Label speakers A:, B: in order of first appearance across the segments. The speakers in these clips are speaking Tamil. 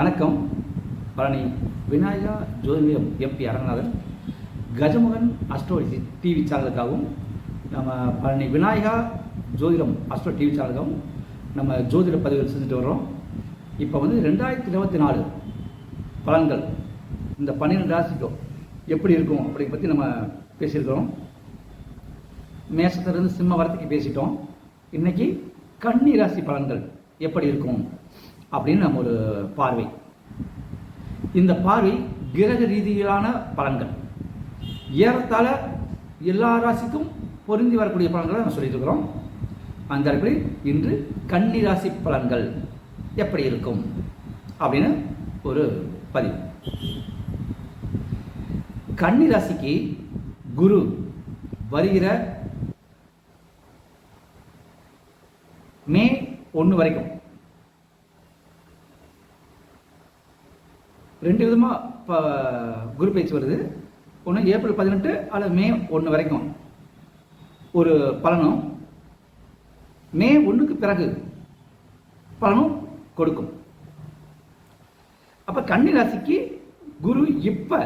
A: வணக்கம். பழனி விநாயகா ஜோதிடம் MP Aranganathan. Gajamukan astrology TV சேனலுக்காகவும் நம்ம பழனி விநாயகா ஜோதிடம் அஸ்ட்ரோ டிவி சேனலுக்காகவும் நம்ம ஜோதிட பதிவுகள் செஞ்சுட்டு வர்றோம். இப்போ வந்து ரெண்டாயிரத்தி இருபத்தி நாலு பலன்கள். இந்த பன்னிரெண்டு ராசிக்கும் எப்படி இருக்கும் அப்படிங்க பற்றி நம்ம பேசியிருக்கிறோம். மேஷத்திலிருந்து சிம்ம வரத்துக்கு பேசிட்டோம். இன்றைக்கி கன்னி ராசி பலன்கள் எப்படி இருக்கும்? அப்படின்னு நம்ம ஒரு பார்வை. இந்த பார்வை கிரக ரீதியிலான பலன்கள். ஏறத்தாழ எல்லா ராசிக்கும் பொருந்தி வரக்கூடிய பலன்களை நம்ம சொல்லிட்டு இருக்கிறோம். அந்த அடிப்படையில் இன்று கன்னி ராசி பலன்கள் எப்படி இருக்கும் அப்படின்னு ஒரு பதிவு. கன்னி ராசிக்கு குரு வருகிற மே ஒன்று வரைக்கும் ரெண்டு விதமாக இப்போ குரு பயிற்சி வருது. ஒன்று ஏப்ரல் பதினெட்டு அல்லது மே ஒன்று வரைக்கும். ஒரு பலனும் மே ஒன்றுக்கு பிறகு பலனும் கொடுக்கும். அப்போ கன்னி ராசிக்கு குரு இப்போ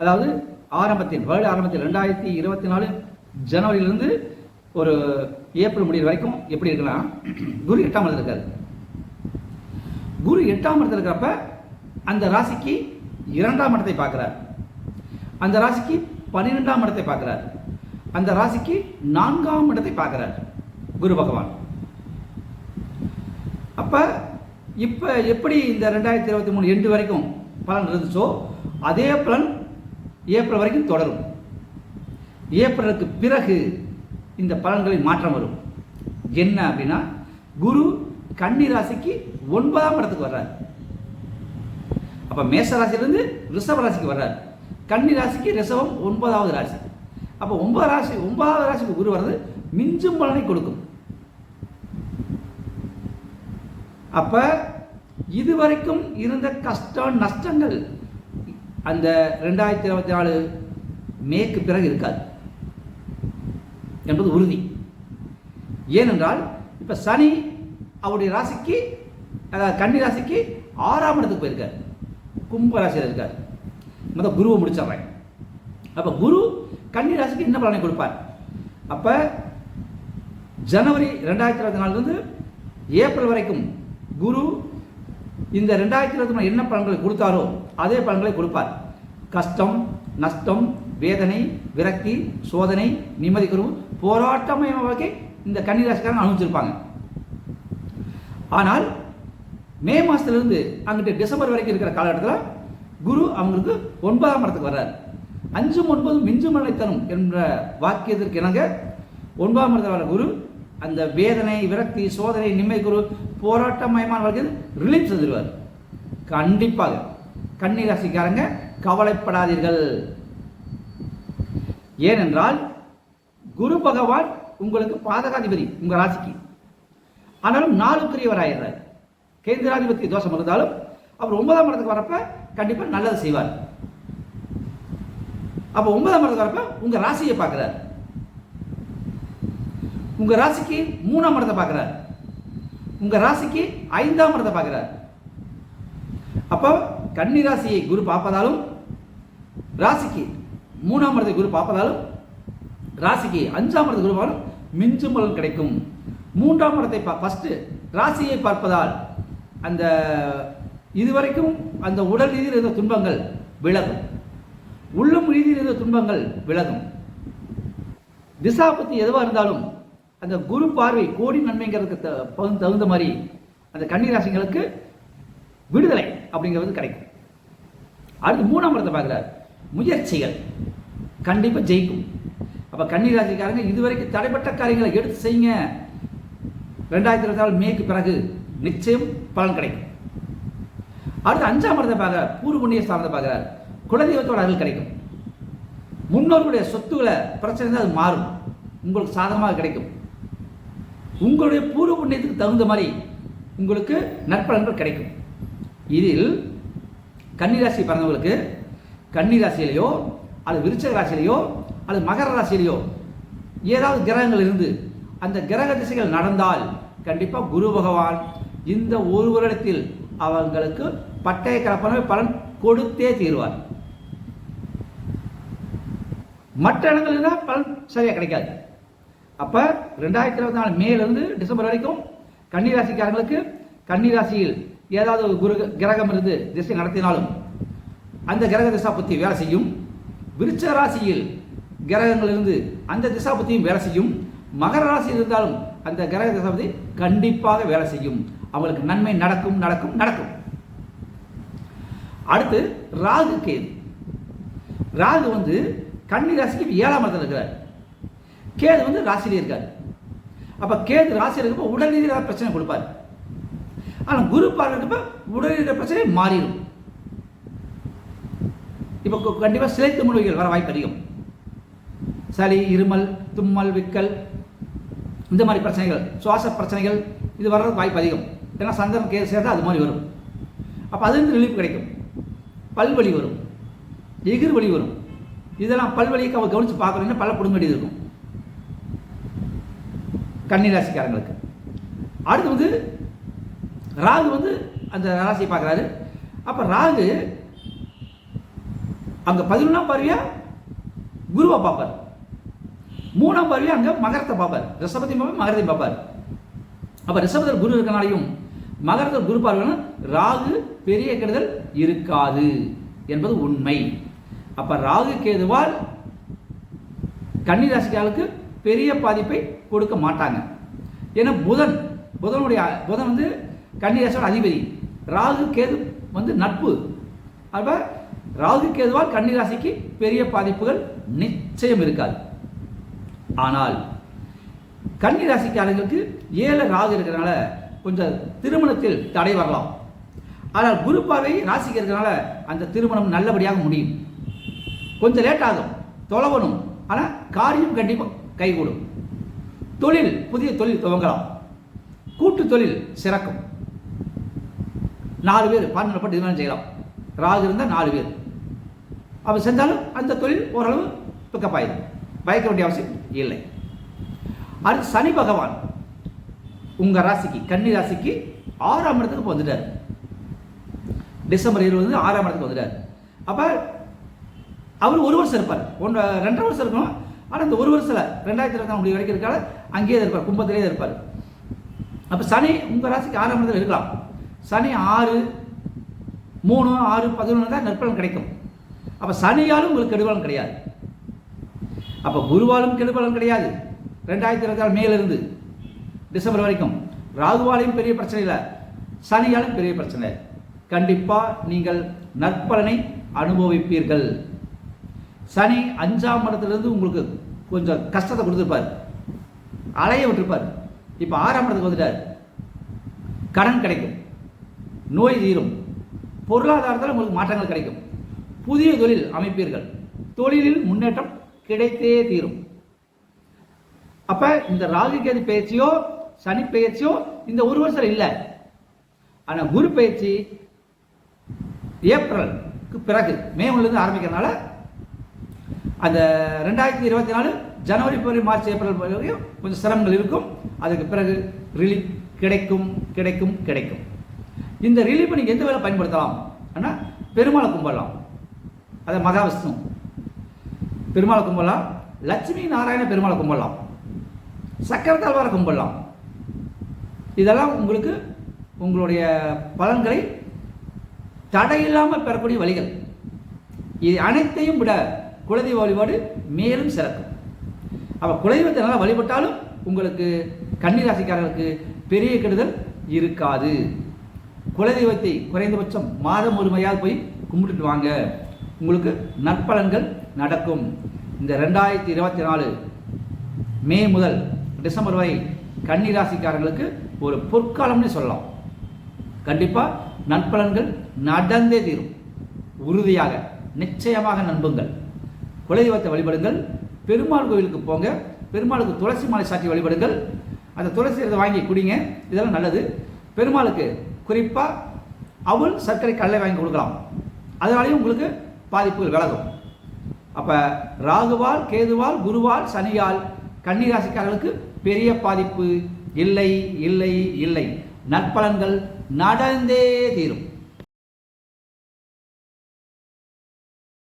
A: அதாவது ஆரம்பத்தில் வருட ஆரம்பத்தில் ரெண்டாயிரத்தி இருபத்தி நாலு ஜனவரியிலிருந்து ஒரு ஏப்ரல் முடிவு வரைக்கும் எப்படி இருக்கலாம்? குரு எட்டாம் இடத்துல இருக்காரு. குரு எட்டாம் இடத்துல இருக்கிறப்ப அந்த ராசிக்கு இரண்டாம் இடத்தை பார்க்குறார். அந்த ராசிக்கு பன்னிரெண்டாம் இடத்தை பார்க்குறார். அந்த ராசிக்கு நான்காம் இடத்தை பார்க்குறார் குரு பகவான். அப்போ இப்போ எப்படி இந்த ரெண்டாயிரத்தி இருபத்தி மூணு எண்டு வரைக்கும் பலன் இருந்துச்சோ அதே பலன் ஏப்ரல் வரைக்கும் தொடரும். ஏப்ரலுக்கு பிறகு இந்த பலன்களில் மாற்றம் வரும். என்ன அப்படின்னா குரு கன்னி ராசிக்கு ஒன்பதாம் இடத்துக்கு வர்றார். அப்போ மேச ராசியிலிருந்து ரிஷப ராசிக்கு வர்றாரு. கன்னி ராசிக்கு ரிஷபம் ஒன்பதாவது ராசி. அப்போ ஒன்பது ராசி ஒன்பதாவது ராசிக்கு குரு வர்றது மிஞ்சும் பலனை கொடுக்கும். அப்ப இதுவரைக்கும் இருந்த கஷ்டம் நஷ்டங்கள் அந்த ரெண்டாயிரத்தி இருபத்தி நாலு மேக்கு பிறகு இருக்காது என்பது உறுதி. ஏனென்றால் இப்போ சனி அவருடைய ராசிக்கு அதாவது கன்னி ராசிக்கு ஆறாம் இடத்துக்கு போயிருக்கார். கும்பராசியில் இருக்கார். மொத்த குருவை முடிச்சிடுறேன். அப்போ குரு கன்னி ராசிக்கு என்ன பலனை கொடுப்பார்? அப்போ ஜனவரி ரெண்டாயிரத்தி இருபத்தி நாலுலேருந்து ஏப்ரல் வரைக்கும் குரு இந்த ரெண்டாயிரத்தி இருபத்தி நாலு என்ன பலன்களை கொடுத்தாரோ அதே பலன்களை கொடுப்பார். கஷ்டம் நஷ்டம் வேதனை விரக்தி சோதனை நிம்மதி குரு போராட்டமய வகை இந்த கன்னிராசிக்காரங்க அனுபவிச்சிருப்பாங்க. ஆனால் மே மாதத்துலேருந்து அங்கிட்டு டிசம்பர் வரைக்கும் இருக்கிற காலகட்டத்தில் குரு அவங்களுக்கு ஒன்பதாம் இடத்துக்கு வர்றார். அஞ்சும் ஒன்பதும் மிஞ்சும் மலைத்தனம் என்ற வாக்கியத்திற்கு இணங்க ஒன்பதாம் இடத்துல வர குரு அந்த வேதனை விரக்தி சோதனை நிம்மதி குரு போராட்டமயமான வாழ்க்கை ரிலீஃப் செஞ்சிருவார் கண்டிப்பாக கன்னிராசிக்காரங்க கவலைப்படாதீர்கள். ஏனென்றால் குரு பகவான் உங்களுக்கு பாதகாதிபதி உங்கள் ராசிக்கு. ஆனாலும் நாளுக்குரியவர் கேந்திராதிபத்திய கேந்திராதிபதி தோஷம் இருந்தாலும் அவர் ஒன்பதாம் இடத்துக்கு வரப்ப கண்டிப்பாக நல்லது செய்வார். அப்போ ஒன்பதாம் இடத்துக்கு வரப்ப உங்கள் ராசியை பார்க்குறார். உங்கள் ராசிக்கு மூணாம் இடத்தை பார்க்குறார். உங்கள் ராசிக்கு ஐந்தாம் இடத்தை பார்க்குறார். அப்போ கன்னி ராசியை குரு பார்ப்பதாலும் ராசிக்கு மூணாம் இடத்தை குரு பார்ப்பதாலும் ராசிக்கு அஞ்சாம் இடத்தை குரு பார்ப்பதாலும் மிஞ்சும் பலன் கிடைக்கும். மூன்றாம் இடத்தை ஃபஸ்ட்டு ராசியை பார்ப்பதால் அந்த இதுவரைக்கும் அந்த உடல் ரீதியில் இருந்த துன்பங்கள் விலகும். உள்ளும் ரீதியில் இருந்த துன்பங்கள் விலகும். திசா பற்றி எதுவாக இருந்தாலும் அந்த குரு பார்வை கோடி நன்மைங்கிறதுக்கு தகுந்த மாதிரி அந்த கன்னிராசிங்களுக்கு விடுதலை அப்படிங்கிறது கிடைக்கும். அடுத்து மூணாம் இடத்தை பார்க்குறாரு. முயற்சிகள். கண்டிப்பாக ஜெயிக்கும். அப்போ கன்னிராசிக்காரங்க இதுவரைக்கும் தடைப்பட்ட காரியங்களை எடுத்து செய்யுங்க. ரெண்டாயிரத்தி இருபத்தி நாலு மேக்கு பிறகு நிச்சயம் பலன் கிடைக்கும். அடுத்து அஞ்சாம் இடத்தை பார்க்க பூர்வ புண்ணிய ஸ்தானத்தை பார்க்குறார். குலதெய்வத்தோட அருள் கிடைக்கும். முன்னோர்களுடைய சொத்துக்களை பிரச்சனை தான் அது மாறும். உங்களுக்கு சாதகமாக கிடைக்கும். உங்களுடைய பூர்வ புண்ணியத்துக்கு தகுந்த மாதிரி உங்களுக்கு நற்பலன்கள் கிடைக்கும். இதில் கன்னிராசி பிறந்தவங்களுக்கு கன்னிராசியிலையோ அல்லது விருச்சக ராசியிலையோ அல்லது மகர ராசியிலையோ ஏதாவது கிரகங்கள் இருந்து அந்த கிரக திசைகள் நடந்தால் கண்டிப்பாக குரு பகவான் இந்த ஒரு வருடத்தில் அவங்களுக்கு பட்டய கலப்பனவே பலன் கொடுத்தே தீர்வார். மற்ற இடங்கள்னா பலன் சரியாக கிடைக்காது. அப்போ ரெண்டாயிரத்தி இருபத்தி நாலு மேலேருந்து டிசம்பர் வரைக்கும் கன்னிராசிக்காரங்களுக்கு கன்னிராசியில் ஏதாவது ஒரு குரு கிரகம் இருந்து திசை நடத்தினாலும் அந்த கிரக திசாபத்தி வேலை செய்யும். விருச்ச ராசியில் கிரகங்கள் இருந்து அந்த திசாபத்தியும் வேலை செய்யும். மகர ராசி இருந்தாலும் அந்த கிரக திசாபதி கண்டிப்பாக வேலை செய்யும். அவங்களுக்கு நன்மை நடக்கும் நடக்கும் நடக்கும். அடுத்து ராகு கேது. ராகு வந்து கன்னி ராசிக்கு ஏழாம் இடத்துல இருக்கிறார். கேது வந்து ராசியிலே இருக்கார். அப்போ கேது ராசியில் இருக்கப்போ உடல் பிரச்சனை கொடுப்பார். ஆனால் குரு பார்வை உடல் ரீதியாக பிரச்சனை மாறிடும். இப்போ கண்டிப்பாக சிலைத்து நோய்கள் வர வாய்ப்பு அதிகம். சளி இருமல் தும்மல் விக்கல் இந்த மாதிரி பிரச்சனைகள் சுவாச பிரச்சனைகள் இது வர்றது வாய்ப்பு அதிகம். ஏன்னா சந்திரன் கேது சேர்ந்தா அது மாதிரி வரும். அப்போ அதுலேருந்து ரிலீஃப் கிடைக்கும். பல்வலி வரும். எகிர் வலி வரும். இதெல்லாம் பல்வலியை அவ கவனித்து பார்க்கணும்னா பல பிடுங்க வேண்டியது இருக்கும். கன்னிராசிக்காரங்களுக்கு. அடுத்து வந்து ராகு வந்து அந்த ராசியை பார்க்குறாரு. அப்போ ராகு அங்கே பதினொன்றாம் பார்வையா? குருவை பார்ப்பார். மூணாம் பார்வையா அங்கே மகரத்தை பார்ப்பார். ரிஷபத்தையும் பார்ப்பார் மகரத்தையும் பார்ப்பார். அப்போ ரிஷபத்தில் குரு இருக்கனாலையும் மகரத்தில் குரு பார்வைனா ராகு பெரிய கெடுதல் இருக்காது என்பது உண்மை. அப்போ ராகு கேதுவால் கன்னிராசிக்காரர்களுக்கு பெரிய பாதிப்பை கொடுக்க மாட்டாங்க. ஏன்னா புதன் புதனுடைய புதன் வந்து கன்னிராசியோட அதிபதி. ராகு கேது வந்து நட்பு. அப்போ ராகு கேதுவால் கன்னிராசிக்கு பெரிய பாதிப்புகள் நிச்சயம் இருக்காது. ஆனால் கன்னிராசிக்காரர்களுக்கு ஏழு ராகு இருக்கிறனால கொஞ்சம் திருமணத்தில் தடை வரலாம். ஆனால் குரு பார்வை ராசிக்கு இருக்கிறனால அந்த திருமணம் நல்லபடியாக முடியும். கொஞ்சம் லேட் ஆகும் தொலைவணும். ஆனால் காரியம் கண்டிப்பாக கைகூடும். தொழில் புதிய தொழில் துவங்கலாம். கூட்டு தொழில் சிறக்கும். நாலு பேர் பார்ட்னர்பட்டு திருமணம் செய்யலாம். ராகு இருந்தால் நாலு பேர். அப்போ செஞ்சாலும் அந்த தொழில் ஓரளவு பிக்கப் ஆயிடும். பயக்க வேண்டிய அவசியம் இல்லை. அடுத்து சனி பகவான். உங்கள் ராசிக்கு கன்னி ராசிக்கு ஆறாம் இடத்துக்கு இப்போ வந்துட்டார். டிசம்பர் இருபது ஆறாம் இடத்துக்கு வந்துட்டார். அப்போ அவர் ஒரு வருஷம் இருப்பார். ஒன்று ரெண்டரை வருஷம் இருக்கணும். ஆனால் இந்த ஒரு வருஷத்தில் ரெண்டாயிரத்தி இருபதாம் முடிவு வரைக்கும் இருக்கால அங்கேயே தான் இருப்பார் கும்பத்திலே இருப்பார். அப்போ சனி உங்கள் ராசிக்கு ஆறாம் இடத்துல இருக்கலாம். சனி ஆறு மூணு ஆறு பதினொன்று தான் நற்பலன் கிடைக்கும். அப்போ சனியாலும் உங்களுக்கு கெடுபலன் கிடையாது. அப்போ குருவாலும் கெடுபலன் கிடையாது. ரெண்டாயிரத்தி இருபத்தி நாலு மேலிருந்து டிசம்பர் வரைக்கும். ராகுவாலையும் பெரிய பிரச்சனை இல்லை. சனியாலும் பெரிய பிரச்சனை. கண்டிப்பாக நீங்கள் நற்பலனை அனுபவிப்பீர்கள். சனி அஞ்சாம் இடத்துலேருந்து உங்களுக்கு கொஞ்சம் கஷ்டத்தை கொடுத்துருப்பார். அலைய விட்டுருப்பார். இப்போ ஆறாம் இடத்துக்கு வந்துட்டார். கடன் கிடைக்கும். நோய் தீரும். பொருளாதாரத்தில் உங்களுக்கு மாற்றங்கள் கிடைக்கும். புதிய தொழில் அமைப்பீர்கள். தொழிலில் முன்னேற்றம் கிடைத்தே தீரும். அப்ப இந்த ராகு கேது பயிற்சியோ சனி பயிற்சியோ இந்த ஒரு வருஷம் இல்லை. ஆனால் குரு பயிற்சி ஏப்ரலுக்கு பிறகு மே ஒன்றுலேருந்து ஆரம்பிக்கிறதுனால அந்த ரெண்டாயிரத்தி இருபத்தி நாலு ஜனவரி பிப்ரவரி மார்ச் ஏப்ரல் வரைக்கும் கொஞ்சம் சிரமங்கள் இருக்கும். அதுக்கு பிறகு ரிலீஃப் கிடைக்கும் கிடைக்கும் கிடைக்கும். இந்த ரிலீஃபை நீங்கள் எந்த வேலை பயன்படுத்தலாம்? ஆனால் பெருமாளை கும்பிடலாம். அதை மகாவிஷ்ணு. பெருமாளை கும்பிடலாம். லட்சுமி நாராயண பெருமாளை கும்பிடலாம். சக்கரத்தாழ்வாரை கும்பிடலாம். இதெல்லாம் உங்களுக்கு உங்களுடைய பலன்களை தடையில்லாமல் பெறக்கூடிய வழிகள். இது அனைத்தையும் விட குலதெய்வ வழிபாடு மேலும் சிறக்கும். அப்போ குலதெய்வத்தை நல்லா வழிபட்டாலும் உங்களுக்கு கன்னிராசிக்காரர்களுக்கு பெரிய கெடுதல் இருக்காது. குலதெய்வத்தை குறைந்தபட்சம் மாதம் ஒருமையாக போய் கும்பிட்டுட்டு வாங்க. உங்களுக்கு நற்பலன்கள் நடக்கும். இந்த ரெண்டாயிரத்தி இருபத்தி நாலு மே முதல் டிசம்பர் வரை கன்னிராசிக்காரர்களுக்கு ஒரு பொற்காலம்னு சொல்லலாம். கண்டிப்பாக நற்பலன்கள் நடந்தே தீரும். உறுதியாக நிச்சயமாக நண்புங்கள் குலதெய்வத்தை வழிபடுங்கள். பெருமாள் கோவிலுக்கு போங்க. பெருமாளுக்கு துளசி மாலை சாற்றி வழிபடுங்கள். அந்த துளசி இதை வாங்கி குடிங்க. இதெல்லாம் நல்லது. பெருமாளுக்கு குறிப்பாக அவள் சர்க்கரை கடலை வாங்கி கொடுக்கலாம். அதனாலேயும் உங்களுக்கு பாதிப்புகள் விலகும். அப்போ ராகுவால் கேதுவால் குருவால் சனியால் கன்னிராசிக்காரர்களுக்கு பெரிய பாதிப்பு. இல்லை இல்லை இல்லை. நற்பலன்கள் நடந்தே தீரும்.